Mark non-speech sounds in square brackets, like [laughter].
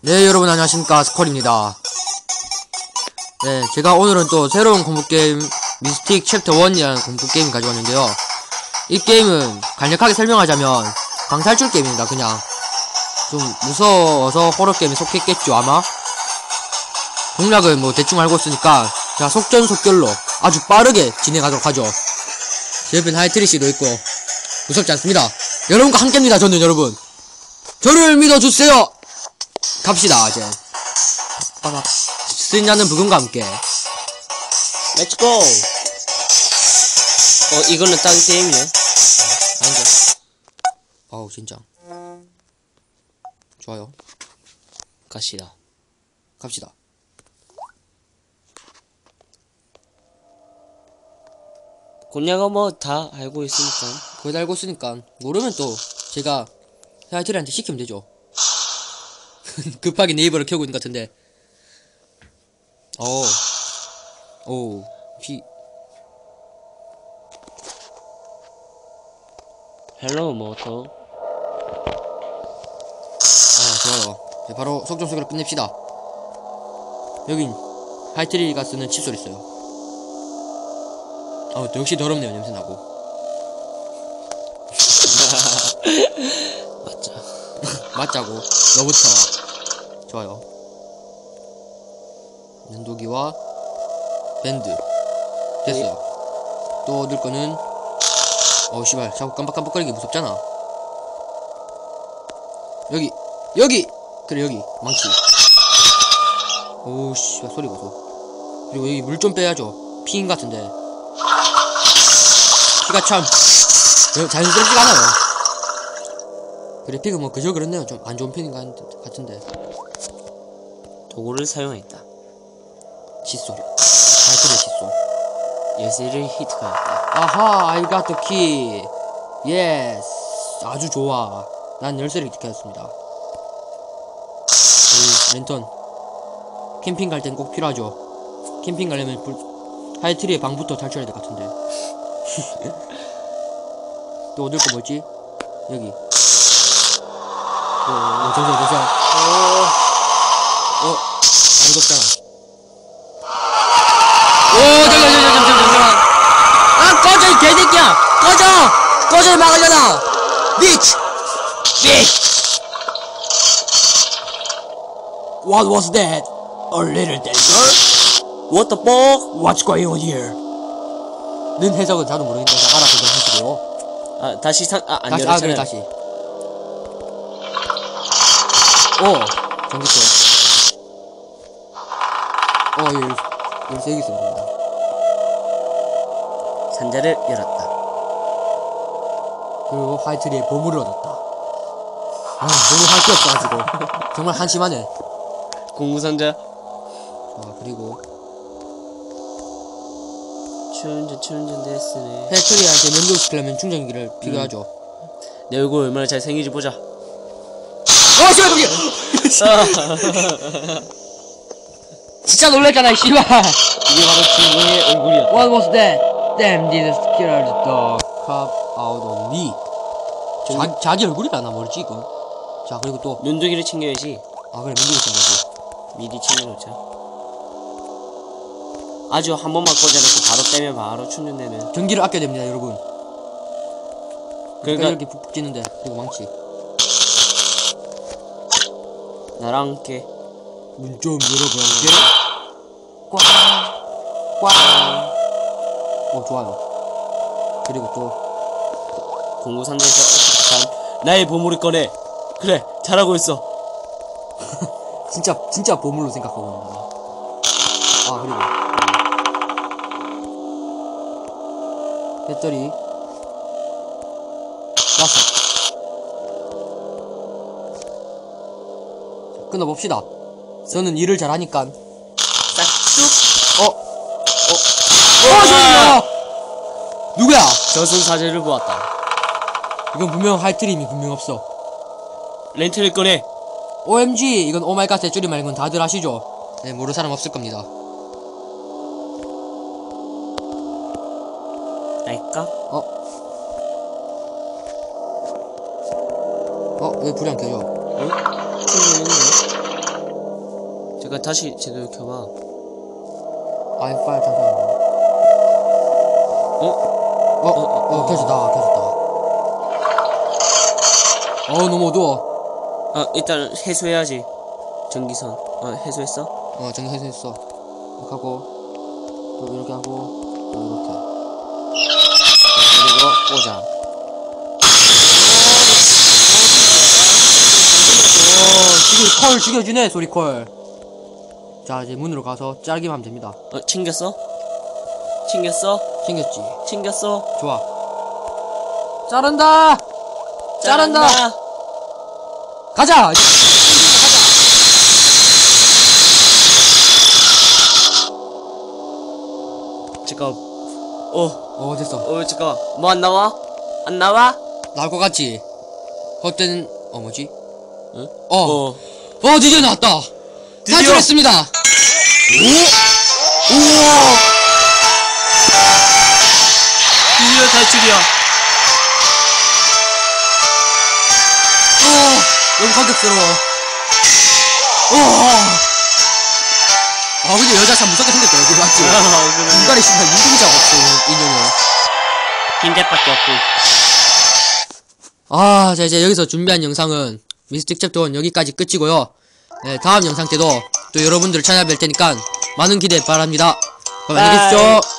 네 여러분 안녕하십니까. 스컬입니다. 네 제가 오늘은 또 새로운 공포게임 미스틱 챕터 1이라는 공포게임 가져왔는데요. 이 게임은 간략하게 설명하자면 방탈출 게임입니다 그냥. 좀 무서워서 호러게임에 속했겠죠 아마? 공략을 뭐 대충 알고 있으니까 제가 속전속결로 아주 빠르게 진행하도록 하죠. 제 옆엔 하이트리씨도 있고 무섭지 않습니다. 여러분과 함께입니다 저는 여러분. 저를 믿어주세요 갑시다 이제. 빠박 스냐는 부금과 함께. 렛츠고! 어, 이거는 딴 게임이네. 아닌데 아우 진짜. 좋아요. 가시다. 갑시다. 곤야가 뭐다 알고 있으니까. 그걸 다 알고 있으니까. 모르면 또 제가 하이트리한테 시키면 되죠 [laughs] 급하게 네이버를 켜고 있는 것 같은데 어오 피 헬로 모터. 아, 좋아요. 네, 바로 속전속결로 끝냅시다. 여긴 하이트리가 쓰는 칫솔 있어요. 아, 또 역시 더럽네요, 냄새 나고. [laughs] 맞자. [laughs] 맞자고. 너부터. 좋아요. 면도기와 밴드. 됐어요. 또 얻을 거는, 어, 씨발. 자꾸 깜빡깜빡거리기 무섭잖아. 여기, 여기! 그래, 여기. 망치. 오, 씨발, 소리 보소. 그리고 여기 물 좀 빼야죠. 피인 같은데. 피가 참, 어, 자연스럽지가 않아요. 그래, 피가 뭐 그저 그렇네요. 좀 안 좋은 편인 것 같은데. 도구를 사용했다. 칫솔이. 발소리 칫솔. 열쇠를 히트하였다. 아하, I got the key. Yes. 아주 좋아. 난 열쇠를 득했습니다. 이 랜턴. 캠핑 갈 땐 꼭 필요하죠. 캠핑 가려면 불, 하이트리의 방부터 탈출해야 될 것 같은데. 또 얻을 거 뭐지? 여기. 어, 어, 잠시만, 잠시만. 어, 아무도 없잖아. 오, 잠깐, 잠깐, 잠깐, 잠깐. 아, 꺼져, 이 개새끼야! 꺼져! 꺼져, 막으려나! 비치! 비치! What was that? A little dancer? What the fuck? What's going on here? 는 해석은 저도 모르겠는데 알아서 좀 해주세요. 아, 다시 상, 아, 안 다시, 아, 열었잖아요. 다시. 오! 전기표. 어, 열, 열쇠 여기 있습니다. 상자를 열었다. 그리고 화이트리의 보물을 얻었다. 아, 너무 할 게 없어 가지고. 정말 한심하네. 공구상자. 자, 그리고 충전, 충전 됐으네. 팩토리한테 면도시키려면 충전기를 필요하죠. 내 얼굴 얼마나 잘생긴지 보자. 어, 씨발, 저기! [laughs] [laughs] 아, 진짜 놀랬잖아, 이 씨발! 이게 바로 주인공의 얼굴이야. What was that? Damn, this scared the crap out of me. 자, 자기 얼굴이다, 나 모르지, 이건. 자, 그리고 또, 면도기를 챙겨야지. 아, 그래, 면도기 챙겨야지. 미리 챙겨놓자. 아주 한 번만 꽂아놓고 바로 빼면 바로 충전되는. 전기를 아껴야 됩니다, 여러분. 그러니까 그러니까 이렇게 푹푹 찌는데, 그리고 망치. 나랑 함께 문 좀 열어볼게. 꽝, 꽝. 어, 좋아요. 그리고 또, 공구 상자에서 잠깐 나의 보물을 꺼내. 그래, 잘하고 있어. [laughs] 진짜, 진짜 보물로 생각하고 있는 거야. 아, 그리고. 배터리. 자, 끊어봅시다. 저는 일을 잘하니까. 싹둑. 어? 어? 어, 저기야! 누구야? 저승사자를 보았다. 이건 분명 할 트림이 분명 없어. 렌트를 꺼내. OMG! 이건 오마이갓의 줄임말 이건 다들 아시죠? 네, 모르는 사람 없을 겁니다. 날까? 어? 어? 왜 불이 안 켜져? 응? 제가 다시 제대로 켜봐. 아이 빨리 잠깐만 어? 어? 어, 켜졌다 켜졌다 어우 너무 어두워 아, 일단 해소해야지. 전기선. 어, 해소했어? 어 정리 해소했어 이렇게 하고 또 이렇게 하고 또 이렇게 그리고 꽂아. 오 지금 콜 죽여주네 소리콜 자 이제 문으로 가서 짜기만 하면 됩니다 어, 챙겼어? 챙겼어? 챙겼지 챙겼어? 좋아 자른다 자른다 가자 잠깐. 어, 어 됐어 어, 잠깐. 뭐 안 나와? 안 나와? 나올 것 같지 헛된 어 뭐지 응? 어 어. 어 드디어 나왔다? 탈출했습니다 우와! 드디어 탈출이야. 어 너무 감격스러워 우와 아 근데 여자 참 무섭게 생겼다 여기 맞지. 인간의 신발 눈동자가 없어 인형은 흰개밖에 없고. 아, 자, 이제 여기서 준비한 영상은 미스틱 챕터 1 여기까지 끝이고요. 네, 다음 영상 때도 또 여러분들을 찾아뵐 테니까 많은 기대 바랍니다. 안녕히. 계십시오.